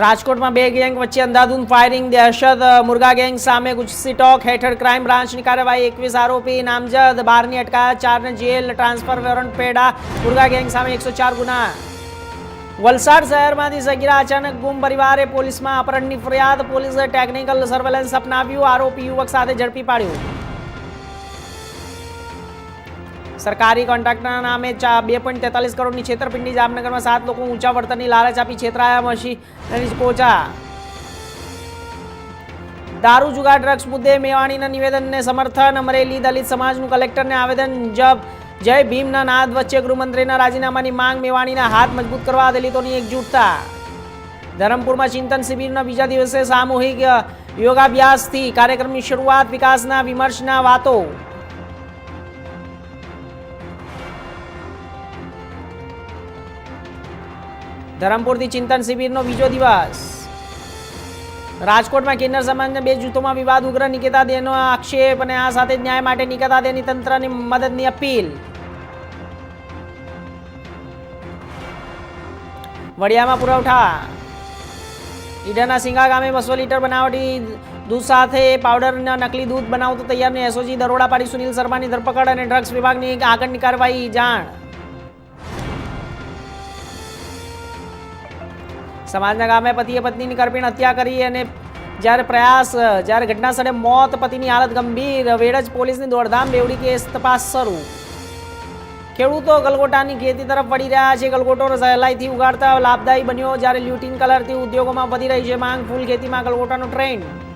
રાજકોટમાં બે ગેંગ વચ્ચે અંધાધૂંધ ફાયરિંગ દહેશત મુર્ગા ગેંગ સામે ગુજસી ટોક હેઠળ ક્રાઇમ બ્રાન્ચની કાર્યવાહી, એકવીસ આરોપી, નામજદ, બારની અટકાયત, ચારને જેલ, ટ્રાન્સફર વોરંટ પેડા, મુર્ગા ગેંગ સામે એકસો ચાર ગુના. વલસાડ શહેરમાંથી સગીરા અચાનક ગુમ પરિવારે પોલીસમાં અપહરણની ફરિયાદ, પોલીસે ટેકનિકલ સર્વેલન્સ અપનાવ્યું, આરોપી યુવક સાથે ઝડપી પાડ્યો. સરકારી કોન્ટ્રાક્ટના નામે ચા બે પોઈન્ટ તેતાલીસ કરોડની છેતરપિંડી જામનગરમાં સાત લોકો ઊંચા વળતરની લાલચ આપી છેતરાયા મશીનરી કોચા દારૂ જુગાર ડ્રગ્સ મુદ્દે મેવાણીના નિવેદનને સમર્થન. અમરેલી દલિત સમાજનું કલેક્ટરને આવેદન જબ. જય ભીમના નાદ વચ્ચે ગૃહમંત્રીના રાજીનામાની માંગ મેવાણીના હાથ મજબૂત કરવા દલિતોની એકજૂટતા. ધરમપુરમાં ચિંતન શિબિરના બીજા દિવસે સામૂહિક યોગાભ્યાસથી કાર્યક્રમની શરૂઆત, વિકાસના વિમર્શના વાતો. ધરમપુરથી ચિંતન શિબિરનો બીજો દિવસ. રાજકોટમાં કિન્નર સમાજના બે જૂથોમાં વિવાદ ઉગ્ર નિકેતા દેનો આક્ષેપ અને આ સાથે ન્યાય માટે નિકેતા દેની તંત્રની મદદની અપીલ. વડિયામાં પુરવઠા. ઈડરના સિંગા ગામે બસો લીટર બનાવટી દૂધ સાથે પાવડરના નકલી દૂધ બનાવતો તૈયારને એસઓજી દરોડા પાડી સુનિલ શર્માની ધરપકડ અને ડ્રગ્સ વિભાગની આગળની કાર્યવાહી જાણ. સમાજના ગામે પતિએ પત્નીની કરપીણ હત્યા કરી અને જ્યારે પ્રયાસ, જ્યારે ઘટના સ્થળે મોત પતિની હાલત ગંભીર, વેડજ પોલીસની દોડધામ બેવડી કેસ તપાસ શરૂ. ખેડૂતો ગલગોટાની ખેતી તરફ વળી રહ્યા છે. ગલગોટો સહેલાઈથી ઉગાડતા લાભદાયી બન્યો જ્યારે લ્યુટિન કલરથી ઉદ્યોગોમાં વધી રહી છે માંગ. ફૂલ ખેતીમાં ગલગોટાનો ટ્રેન્ડ